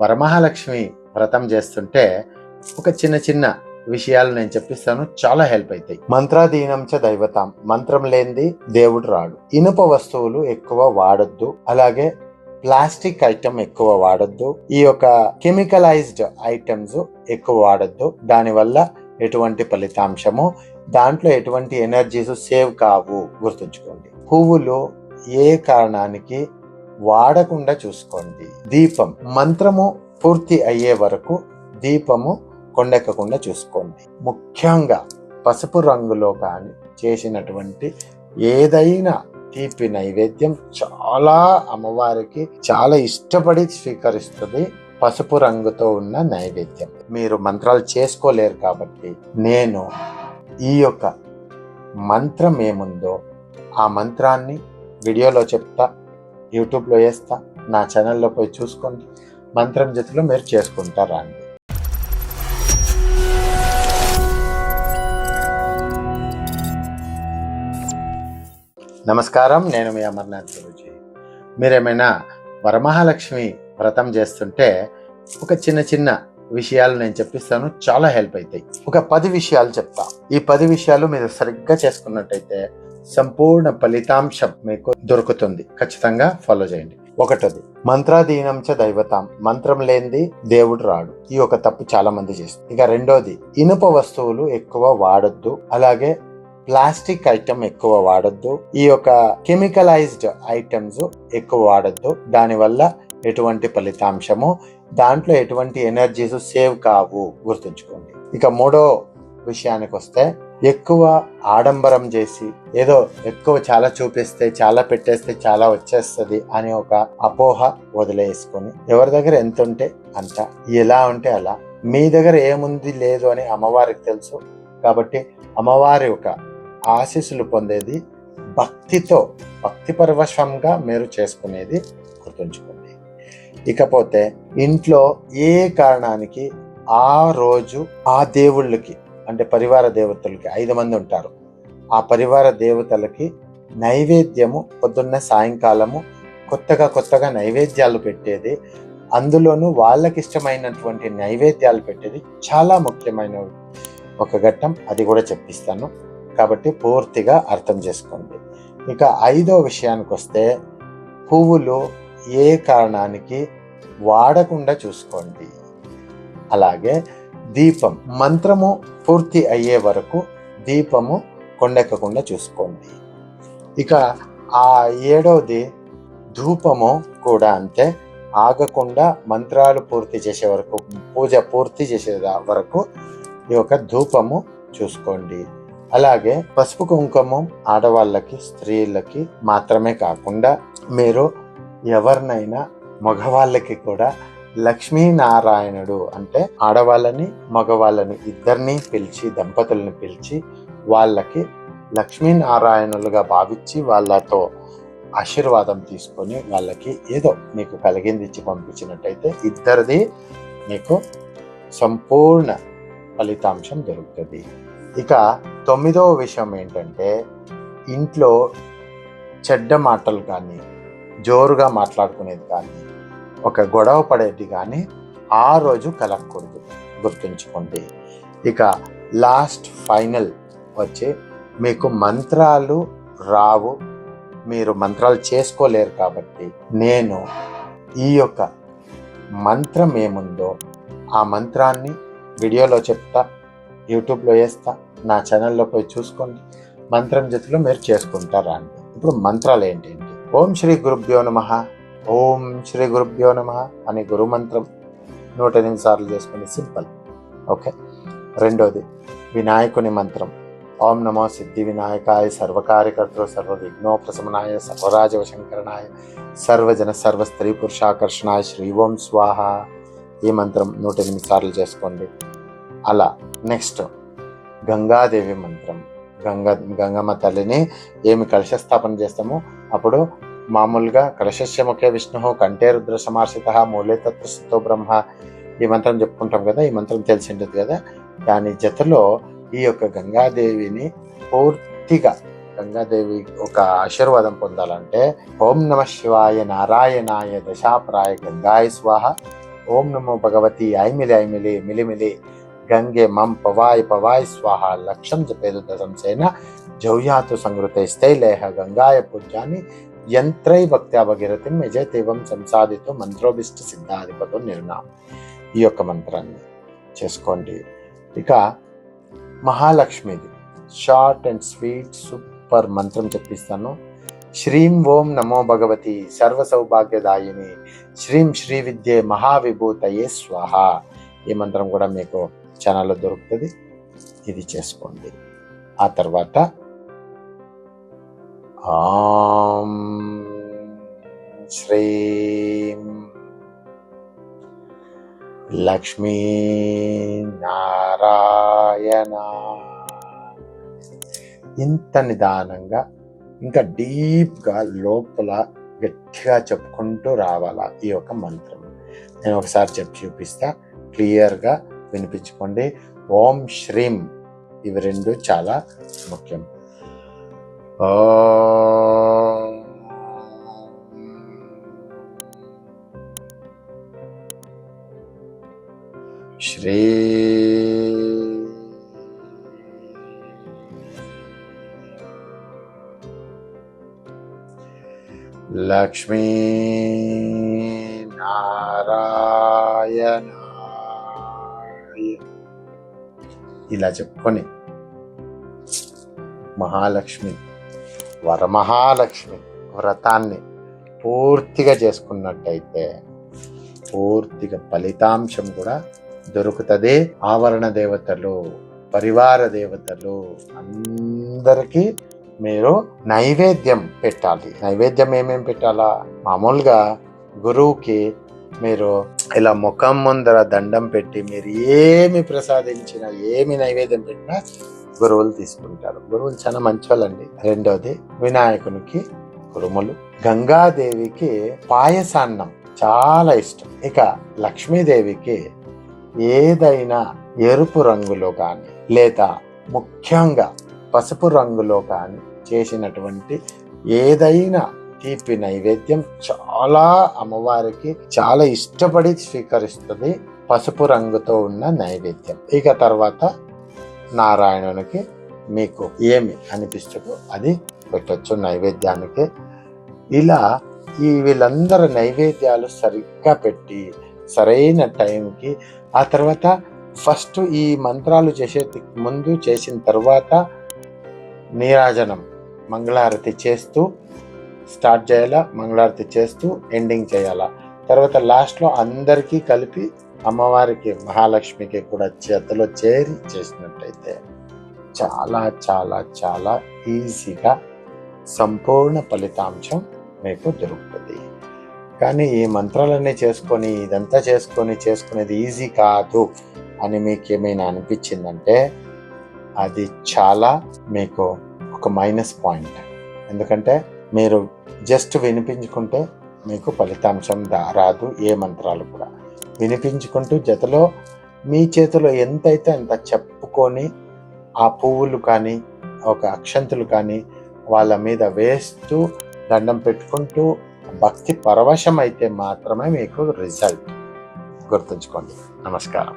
వరమహాలక్ష్మి వ్రతం చేస్తుంటే ఒక చిన్న చిన్న విషయాలు నేను చెప్పిస్తాను. చాలా హెల్ప్ అవుతాయి మంత్రాధీనం దైవతాం. మంత్రం లేనిది దేవుడు రాడు. ఇనుప వస్తువులు ఎక్కువ వాడొద్దు. అలాగే ప్లాస్టిక్ ఐటమ్ ఎక్కువ వాడొద్దు. ఈ యొక్క కెమికలైజ్డ్ ఐటమ్స్ ఎక్కువ వాడొద్దు. దానివల్ల ఎటువంటి ఫలితాంశము? దాంట్లో ఎటువంటి ఎనర్జీస్ సేవ్ కావు. గుర్తుంచుకోండి. పువ్వులు ఏ కారణానికి వాడకుండా చూసుకోండి. దీపం మంత్రము పూర్తి అయ్యే వరకు దీపము కొండెక్కకుండా చూసుకోండి. ముఖ్యంగా పసుపు రంగులో కానీ చేసినటువంటి ఏదైనా తీపి నైవేద్యం చాలా అమ్మవారికి చాలా ఇష్టపడి స్వీకరిస్తుంది పసుపు రంగుతో ఉన్న నైవేద్యం. మీరు మంత్రాలు చేసుకోలేరు కాబట్టి నేను ఈ యొక్క మంత్రం ఏముందో ఆ మంత్రాన్ని వీడియోలో చెప్తా. యూట్యూబ్లో వేస్తా నా ఛానల్లో పోయి చూసుకోండి మంత్రం జతిలో మీరు చేసుకుంటారా అండి నమస్కారం నేను మీ అమర్నాథ్ గురుజీ. మీరేమైనా వరమహాలక్ష్మి వ్రతం చేస్తుంటే ఒక చిన్న చిన్న విషయాలు నేను చెప్పిస్తాను చాలా హెల్ప్ అవుతాయి ఒక పది విషయాలు చెప్తా. ఈ పది విషయాలు మీరు సరిగ్గా చేసుకున్నట్టయితే సంపూర్ణ ఫలితాంశం మీకు దొరుకుతుంది. ఖచ్చితంగా ఫాలో చేయండి. ఒకటది మంత్రాధీనంచ దైవతాం. మంత్రం లేనిది దేవుడు రాడు. ఈ ఒక తప్పు చాలా మంది చేస్తారు. ఇక రెండోది ఇనుప వస్తువులు ఎక్కువ వాడొద్దు. అలాగే ప్లాస్టిక్ ఐటమ్ ఎక్కువ వాడొద్దు. ఈ యొక్క కెమికలైజ్డ్ ఐటమ్స్ ఎక్కువ వాడొద్దు. దానివల్ల ఎటువంటి ఫలితాంశము? దాంట్లో ఎటువంటి ఎనర్జీస్ సేవ్ కావు. గుర్తుంచుకోండి. ఇక మూడో విషయానికి వస్తే ఎక్కువ ఆడంబరం చేసి ఏదో ఎక్కువ చాలా చూపిస్తే చాలా పెట్టేస్తే చాలా వచ్చేస్తుంది అనే ఒక అపోహ వదిలేసుకొని ఎవరి దగ్గర ఎంత ఉంటే అంత ఎలా ఉంటే అలా. మీ దగ్గర ఏముంది లేదు అని అమ్మవారికి తెలుసు కాబట్టి అమ్మవారి ఒక ఆశీస్సులు పొందేది భక్తితో భక్తి పరవశంగా మీరు చేసుకునేది గుర్తుంచుకోండి. ఇకపోతే ఇంట్లో ఏ కారణానికి ఆ రోజు ఆ దేవుళ్ళకి అంటే పరివార దేవతలకి ఐదు మంది ఉంటారు. ఆ పరివార దేవతలకి నైవేద్యము పొద్దున్న సాయంకాలము కొత్తగా కొత్తగా నైవేద్యాలు పెట్టేది. అందులోనూ వాళ్ళకి ఇష్టమైనటువంటి నైవేద్యాలు పెట్టేది చాలా ముఖ్యమైన ఒక ఘట్టం అది కూడా చెప్పిస్తాను. కాబట్టి పూర్తిగా అర్థం చేసుకోండి. ఇక ఐదో విషయానికి వస్తే పువ్వులు ఏ కారణానికి వాడకుండా చూసుకోండి. అలాగే దీపం మంత్రము పూర్తి అయ్యే వరకు దీపము కొండెక్కకుండా చూసుకోండి. ఇక ఆ ఏడవది ధూపము కూడా అంతే. ఆగకుండా మంత్రాలు పూర్తి చేసే వరకు పూజ పూర్తి చేసే వరకు ఈ యొక్క ధూపము చూసుకోండి. అలాగే పసుపు కుంకుమం ఆడవాళ్ళకి స్త్రీలకి మాత్రమే కాకుండా మీరు ఎవరినైనా మగవాళ్ళకి కూడా లక్ష్మీనారాయణుడు అంటే ఆడవాళ్ళని మగవాళ్ళని ఇద్దరిని పిలిచి దంపతులను పిలిచి వాళ్ళకి లక్ష్మీనారాయణులుగా భావించి వాళ్ళతో ఆశీర్వాదం తీసుకొని వాళ్ళకి ఏదో మీకు కలిగింది ఇచ్చి పంపించినట్టయితే ఇద్దరిది మీకు సంపూర్ణ ఫలితాంశం దొరుకుతుంది. ఇక తొమ్మిదవ విషయం ఏంటంటే ఇంట్లో చెడ్డ మాటలు కానీ జోరుగా మాట్లాడుకునేది కానీ ఒక గొడవ పడేది కానీ ఆ రోజు కలగకూడదు. గుర్తుంచుకోండి. ఇక లాస్ట్ ఫైనల్ వచ్చి మీకు మంత్రాలు రావు. మీరు మంత్రాలు చేసుకోలేరు కాబట్టి నేను ఈ యొక్క మంత్రం ఏముందో ఆ మంత్రాన్ని వీడియోలో చెప్తా యూట్యూబ్లో వేస్తా నా ఛానల్లో పోయి చూసుకోండి. మంత్రం జతిలో మీరు చేసుకుంటారా అండి. ఇప్పుడు మంత్రాలు ఏంటి ఓం శ్రీ గురుభ్యో నమ. ఓం శ్రీ గురుభ్యో నమ అనే గురు మంత్రం నూట ఎనిమిది సార్లు చేసుకుని సింపుల్. ఓకే. రెండోది వినాయకుని మంత్రం. ఓం నమో సిద్ధి వినాయకాయ సర్వకార్యకర్తృ సర్వ విఘ్నోపశమనాయ సర్వరాజవ శంకరణాయ సర్వజన సర్వ స్త్రీ పురుషాకర్షణాయ శ్రీ ఓం స్వాహ. ఈ మంత్రం నూట ఎనిమిది సార్లు చేసుకోండి. అలా నెక్స్ట్ గంగాదేవి మంత్రం. గంగా గంగమ్మ తల్లిని ఏమి కలశ స్థాపన చేస్తామో అప్పుడు మామూలుగా కలశస్య ముఖ్య విష్ణు కంటే రుద్ర సమాసిత మూలే బ్రహ్మ ఈ మంత్రం చెప్పుకుంటాం కదా ఈ మంత్రం తెలిసి ఉంటుంది కదా. దాని జతలో ఈ యొక్క గంగాదేవిని పూర్తిగా గంగాదేవి ఒక ఆశీర్వాదం పొందాలంటే ఓం నమ శివాయ నారాయణాయ దశాప్రాయ గంగాయ స్వాహ ఓం నమో భగవతి ఐమిలి ఐమిలి మిలిమిలి గంగే మం పవాయ్ పవాయ్ స్వాహ లక్షం జపేదు దశంసేన జౌయాతు సంగృతే స్థైలేహ గంగాయ పూజ్యాన్ని యంత్రై భక్త్యాభగిరతిం యజతేవం సంసాదితో మంత్రోభిష్ట సిద్ధాధిపతో నిర్ణయం ఈ యొక్క మంత్రాన్ని చేసుకోండి. ఇక మహాలక్ష్మిది. షార్ట్ అండ్ స్వీట్ సూపర్ మంత్రం చెప్పిస్తాను. శ్రీం ఓం నమో భగవతి సర్వ సౌభాగ్యదాయిని. శ్రీం శ్రీ విద్యే మహావిభూతయే స్వాహ. ఈ మంత్రం కూడా మీకు ఛానల్లో దొరుకుతుంది. ఇది చేసుకోండి. ఆ తర్వాత ఆం శ్రీం లక్ష్మీ నారాయణ. ఇంత నిదానంగా ఇంకా డీప్గా లోపల గట్టిగా చెప్పుకుంటూ రావాలా ఈ యొక్క మంత్రం. నేను ఒకసారి చెప్పి చూపిస్తా. క్లియర్గా వినిపించుకోండి. ఓం శ్రీం. ఇవి రెండు చాలా ముఖ్యం. ఓ లక్ష్మీ నారాయణ. ఇలా చెప్పుకొని మహాలక్ష్మి వరమహాలక్ష్మి వ్రతాన్ని పూర్తిగా చేసుకున్నట్టయితే పూర్తిగా ఫలితాంశం కూడా దొరుకుతుంది. ఆవరణ దేవతలు పరివార దేవతలు అందరికీ మీరు నైవేద్యం పెట్టాలి. నైవేద్యం ఏమేమి పెట్టాలా? మామూలుగా గురువుకి మీరు ఇలా ముఖం ముందర దండం పెట్టి మీరు ఏమి ప్రసాదించినా ఏమి నైవేద్యం పెట్టినా గురువులు తీసుకుంటారు. గురువులు చాలా మంచి వాళ్ళండి రెండోది వినాయకునికి కురుములు. గంగాదేవికి పాయసాన్నం చాలా ఇష్టం. ఇక లక్ష్మీదేవికి ఏదైనా ఎరుపు రంగులో కానీ లేదా ముఖ్యంగా పసుపు రంగులో కానీ చేసినటువంటి ఏదైనా తీపి నైవేద్యం చాలా అమ్మవారికి చాలా ఇష్టపడి స్వీకరిస్తుంది పసుపు రంగుతో ఉన్న నైవేద్యం. ఇక తర్వాత నారాయణునికి మీకు ఏమి అనిపిస్తుందో అది పెట్టొచ్చు నైవేద్యానికి. ఇలా ఈ వీళ్ళందరూ నైవేద్యాలు సరిగ్గా పెట్టి సరైన టైంకి ఆ తర్వాత ఫస్ట్ ఈ మంత్రాలు చేసే ముందు చేసిన తర్వాత నీరాజనం మంగళారతి చేస్తూ స్టార్ట్ చేయాలా మంగళారతి చేస్తూ ఎండింగ్ చేయాలా. తర్వాత లాస్ట్లో అందరికీ కలిపి అమ్మవారికి మహాలక్ష్మికి కూడా చేతిలో చేరి చేసినట్టయితే చాలా చాలా చాలా ఈజీగా సంపూర్ణ ఫలితాంశం మీకు దొరుకుతుంది. కానీ ఈ మంత్రాలన్నీ చేసుకొని ఇదంతా చేసుకొని చేసుకునేది ఈజీ కాదు అని మీకు ఏమైనా అనిపించిందంటే అది చాలా మీకు ఒక మైనస్ పాయింట్ ఎందుకంటే మీరు జస్ట్ వినిపించుకుంటే మీకు ఫలితాంశం రాదు ఏ మంత్రాలు కూడా. వినిపించుకుంటూ జతలో మీ చేతిలో ఎంతైతే అంత చెప్పుకొని ఆ పువ్వులు కానీ ఒక అక్షంతులు కానీ వాళ్ళ మీద వేస్తూ దండం పెట్టుకుంటూ భక్తి పరవశం అయితే మాత్రమే మీకు రిజల్ట్ గుర్తుంచుకోండి. నమస్కారం.